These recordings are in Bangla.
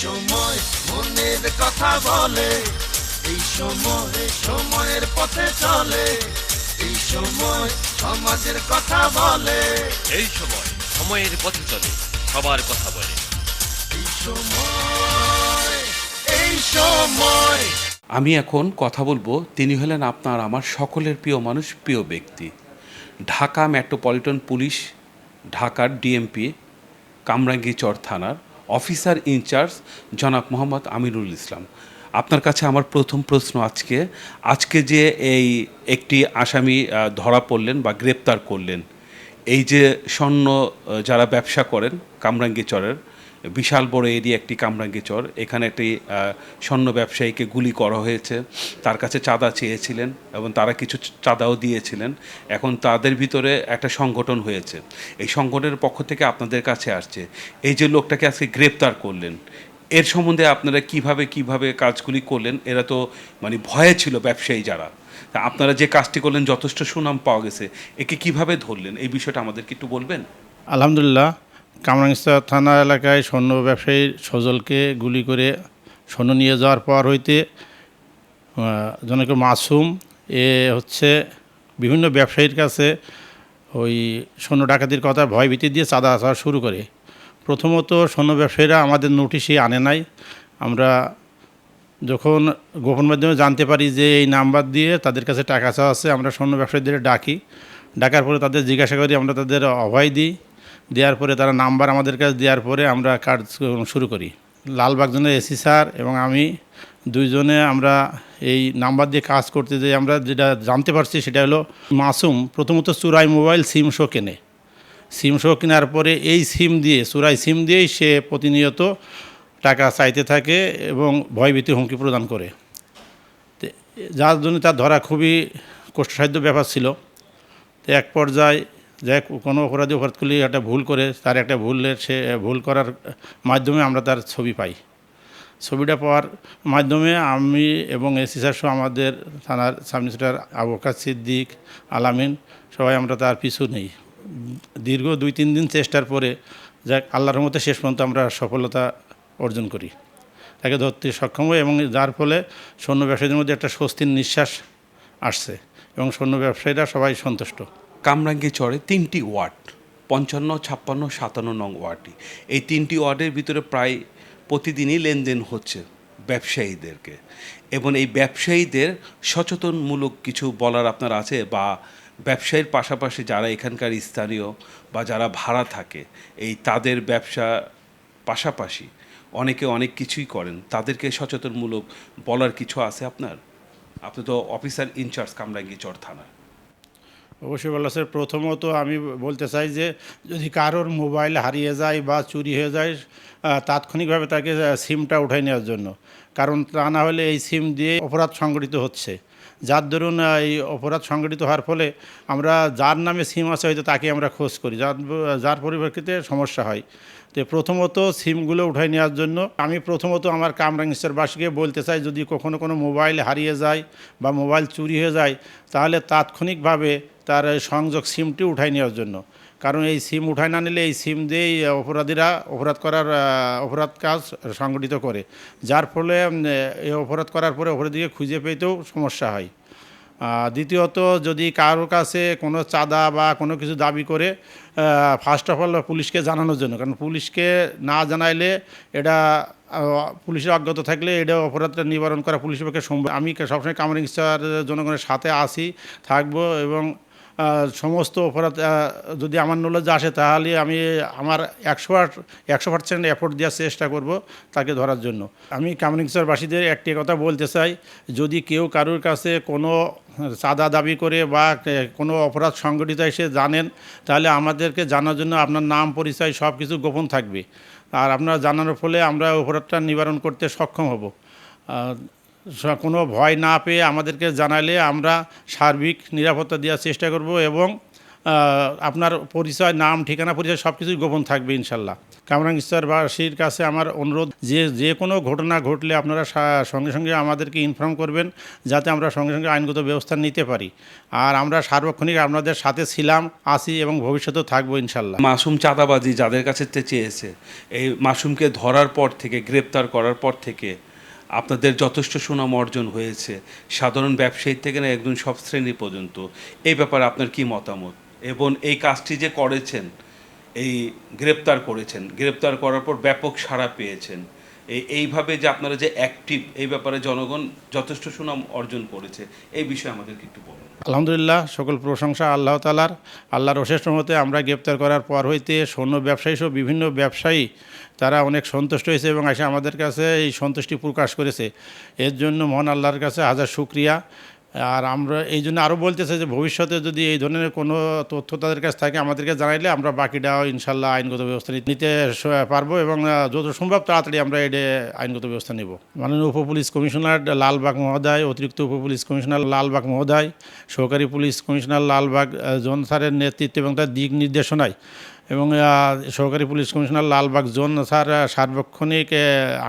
সময় মনের কথা বলে এই সময় সময়ের পথে চলে এই সময় সমাজের কথা বলে। এই সময় সময়ের পথে চলে সবার কথা বলে। এই সময় এই সময়। আমি এখন কথা বলব তিনি হলেন আপনার আমার সকলের প্রিয় মানুষ প্রিয় ব্যক্তি। ঢাকা মেট্রোপলিটন পুলিশ ঢাকার ডিএমপি কামরাঙ্গীচর থানার অফিসার ইনচার্জ জনাব মোহাম্মদ আমিরুল ইসলাম। আপনার কাছে আমার প্রথম প্রশ্ন আজকে। আজকে যে এই একটি আসামি ধরা পড়লেন বা গ্রেপ্তার করলেন, এই যে স্বর্ণ যারা ব্যবসা করেন, কামরাঙ্গীচরের বিশাল বড় এরিয়া একটি কামরাঙ্গি চর এখানে একটি স্বর্ণ ব্যবসায়ীকে গুলি করা হয়েছে। তার কাছে চাঁদা চেয়েছিলেন এবং তারা কিছু চাঁদাও দিয়েছিলেন। এখন তাদের ভিতরে একটা সংগঠন হয়েছে। এই সংগঠনের পক্ষ থেকে আপনাদের কাছে আসছে। এই যে লোকটাকে আজকে গ্রেপ্তার করলেন, এর সম্বন্ধে আপনারা কীভাবে কীভাবে কাজগুলি করলেন? এরা তো মানে ভয়ে ছিল ব্যবসায়ী যারা। তা আপনারা যে কাজটি করলেন, যথেষ্ট সুনাম পাওয়া গেছে। একে কীভাবে ধরলেন? এই বিষয়টা আমাদেরকে একটু বলবেন? আলহামদুলিল্লাহ কামরাঙ্গিস্তা থানা এলাকায় স্বর্ণ ব্যবসায়ী সজলকে গুলি করে স্বর্ণ নিয়ে যাওয়ার পর হইতে জনকে মাসুম, এ হচ্ছে বিভিন্ন ব্যবসায়ীর কাছে ওই স্বর্ণ ডাকাতির কথা ভয়ভীতি দিয়ে চাঁদা আসা শুরু করে। প্রথমত স্বর্ণ ব্যবসায়ীরা আমাদের নোটিশে আনে নাই। আমরা যখন গোপন মাধ্যমে জানতে পারি যে এই নাম্বার দিয়ে তাদের কাছে টাকা চাওয়া আছে, আমরা স্বর্ণ ব্যবসায়ীদের ডাকি। ডাকার পরে তাদের জিজ্ঞাসা করি, আমরা তাদের অভয় দিই। দেওয়ার পরে তারা নাম্বার আমাদের কাছে দেওয়ার পরে আমরা কাজ শুরু করি। লালবাগজনের এসি স্যার এবং আমি দুইজনে আমরা এই নাম্বার দিয়ে কাজ করতে যে আমরা যেটা জানতে পারছি সেটা হলো মাসুম প্রথমত চুরাই মোবাইল সিম শো কেনে। সিম শো কেনার পরে এই সিম দিয়ে, চুরাই সিম দিয়েই সে প্রতিনিয়ত টাকা চাইতে থাকে এবং ভয়ভীতি হুমকি প্রদান করে। যার জন্য তার ধরা খুবই কষ্টসাধ্য ব্যাপার ছিল। তো, এক পর্যায়ে যে কোনো অপরাধী অপরাধ একটা ভুল করে, তার একটা ভুলের সে, ভুল করার মাধ্যমে আমরা তার ছবি পাই। ছবিটা পাওয়ার মাধ্যমে আমি এবং এসি স্যার আমাদের থানার সাব ইন্সপেক্টর সিদ্দিক আলামিন সবাই আমরা তার পিছু নেই। দীর্ঘ দুই তিন দিন চেষ্টার পরে যাক, আল্লাহর মতো শেষ পর্যন্ত আমরা সফলতা অর্জন করি। তাকে ধরতে সক্ষম হই এবং যার ফলে স্বর্ণ ব্যবসায়ীদের মধ্যে একটা স্বস্তির নিঃশ্বাস আসছে এবং স্বর্ণ ব্যবসায়ীরা সবাই সন্তুষ্ট। কামরাঙ্গি চরে তিনটি ওয়ার্ড, পঞ্চান্ন, ছাপ্পান্ন, সাতান্ন নং ওয়ার্ডটি এই তিনটি ওয়ার্ডের ভিতরে প্রায় প্রতিদিনই লেনদেন হচ্ছে ব্যবসায়ীদেরকে। এবং এই ব্যবসায়ীদের সচেতনমূলক কিছু বলার আপনার আছে বা ব্যবসায়ীর পাশাপাশি যারা এখানকার স্থানীয় বা যারা ভাড়া থাকে, এই তাদের ব্যবসা পাশাপাশি অনেকে অনেক কিছুই করেন। তাদেরকে সচেতনমূলক বলার কিছু আছে আপনার? আপনি তো অফিসার ইনচার্জ কামরাঙ্গি চর থানা অবশ্যই বলা স্যার প্রথমত আমি বলতে চাই যে যদি কারোর মোবাইল হারিয়ে যায় বা চুরি হয়ে যায় তাৎক্ষণিকভাবে তাকে সিমটা উঠাই নেওয়ার জন্য। কারণ তা না হলে এই সিম দিয়ে অপরাধ সংগঠিত হচ্ছে। যার আহ, এই অপরাধ সংগঠিত হওয়ার ফলে আমরা যার নামে সিম আছে হয়তো তাকে আমরা খোঁজ করি। যার যার পরিপ্রেক্ষিতে সমস্যা হয়। তো প্রথমত সিমগুলো উঠাই নেওয়ার জন্য আমি প্রথমত আমার কামরাঙ্গেশ্বরবাসীকে বলতে চাই যদি কখনো কোনো মোবাইল হারিয়ে যায় বা মোবাইল চুরি হয়ে যায় তাহলে তাৎক্ষণিকভাবে তার সংযোগ সিমটি উঠাই নেওয়ার জন্য। কারণ এই সিম উঠায় না নিলে এই সিম দিয়েই অপরাধীরা অপরাধ করার অপরাধ কাজ সংগঠিত করে। যার ফলে এই অপরাধ করার পরে অপরাধীকে খুঁজে পেতেও সমস্যা হয়। দ্বিতীয়ত, যদি কারোর কাছে কোনো চাঁদা বা কোনো কিছু দাবি করে ফার্স্ট অফ অল পুলিশকে জানানোর জন্য। কারণ পুলিশকে না জানাইলে এটা পুলিশের অজ্ঞাত থাকলে এটা অপরাধটা নিবারণ করা পুলিশের পক্ষে সম্ভব। আমি সবসময় কামরিং স্টার জনগণের সাথে আসি থাকব এবং সমস্ত অপরাধ যদি আমার নলেজ আসে, তাহলে আমি আমার একশো একশো পার্সেন্ট এফোর্ট দেওয়ার চেষ্টা করব তাকে ধরার জন্য। আমি কামরিংসরবাসীদের একটি কথা বলতে চাই, যদি কেউ কারোর কাছে কোনো চাঁদা দাবি করে বা কোনো অপরাধ সংগঠিত এসে জানেন, তাহলে আমাদেরকে জানার জন্য আপনার নাম, পরিচয় সব কিছু গোপন থাকবে। আর আপনারা জানানোর ফলে আমরা অপরাধটা নিবারণ করতে সক্ষম হব। কোনো ভয় না পেয়ে আমাদেরকে জানালে আমরা সার্বিক নিরাপত্তা দেওয়ার চেষ্টা করব এবং আপনার পরিচয়, নাম, ঠিকানা, পরিচয় সব কিছুই গোপন থাকবে ইনশাল্লাহ। কামরাঙ্গীরবাসীর কাছে আমার অনুরোধ যে যে কোনো ঘটনা ঘটলে আপনারা সঙ্গে সঙ্গে আমাদেরকে ইনফর্ম করবেন যাতে আমরা সঙ্গে সঙ্গে আইনগত ব্যবস্থা নিতে পারি। আর আমরা সার্বক্ষণিক আপনাদের সাথে ছিলাম, আছি এবং ভবিষ্যতেও থাকব ইনশাল্লাহ। মাসুম চাঁদাবাজি যাদের কাছে চেয়েছে, এই মাসুমকে ধরার পর থেকে, গ্রেপ্তার করার পর থেকে আপনাদের যথেষ্ট সুনাম অর্জন হয়েছে। সাধারণ ব্যবসায়ী থেকে না একদম সব শ্রেণি পর্যন্ত। এই ব্যাপারে আপনার কি মতামত? এবং এই কাজটি যে করেছেন, এই গ্রেপ্তার করেছেন, গ্রেপ্তার করার পর ব্যাপক সাড়া পেয়েছেন। এই, এইভাবে যে আপনারা যে অ্যাক্টিভ এই ব্যাপারে জনগণ যথেষ্ট সুনাম অর্জন করেছে, এই বিষয়ে আমাদেরকে একটু বলুন। আলহামদুলিল্লাহ, সকল প্রশংসা আল্লাহ তালার আল্লাহর অশেষ মতে আমরা গ্রেপ্তার করার পর হইতে সৈন্য ব্যবসায়ী সহ বিভিন্ন ব্যবসায়ী তারা অনেক সন্তুষ্ট হয়েছে এবং এসে আমাদের কাছে এই সন্তুষ্টি প্রকাশ করেছে। এর জন্য মহান আল্লাহর কাছে হাজার শুক্রিয়া। আর আমরা এই জন্য আরও বলতেছে যে ভবিষ্যতে যদি এই ধরনের কোনো তথ্য তাদের কাছে থাকে আমাদেরকে জানাইলে আমরা বাকিটাও ইনশাল্লাহ আইনগত ব্যবস্থা নিতে- পারব এবং যত সম্ভব তাড়াতাড়ি আমরা এটা আইনগত ব্যবস্থা নেব। মাননীয় উপ পুলিশ কমিশনার লালবাগ মহোদয় অতিরিক্ত উপ পুলিশ কমিশনার লালবাগ মহোদয় সহকারী পুলিশ কমিশনার লালবাগ আহ, জোন স্যারের নেতৃত্বে এবং তার দিক নির্দেশনায় এবং সহকারী police commissioner Lalbagh zone sir সার্বক্ষণিক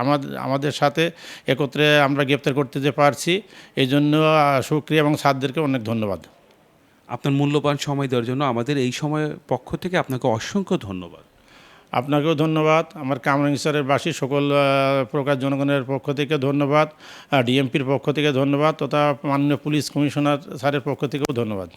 আমাদের আমাদের সাথে একত্রে আমরা গ্রেপ্তার করতে যে পারছি। এই জন্য সুক্রিয়া এবং স্যারদেরকে অনেক ধন্যবাদ। আপনার মূল্যবান সময় দেওয়ার জন্য আমাদের এই সময় পক্ষ থেকে আপনাকে অসংখ্য ধন্যবাদ। আপনাকেও ধন্যবাদ। আমার কামরাঙ্গীশ্বরের বাসী সকল প্রকার জনগণের পক্ষ থেকে ধন্যবাদ। ডিএমপির পক্ষ থেকে ধন্যবাদ তথা মাননীয় পুলিশ কমিশনার স্যারের পক্ষ থেকেও ধন্যবাদ।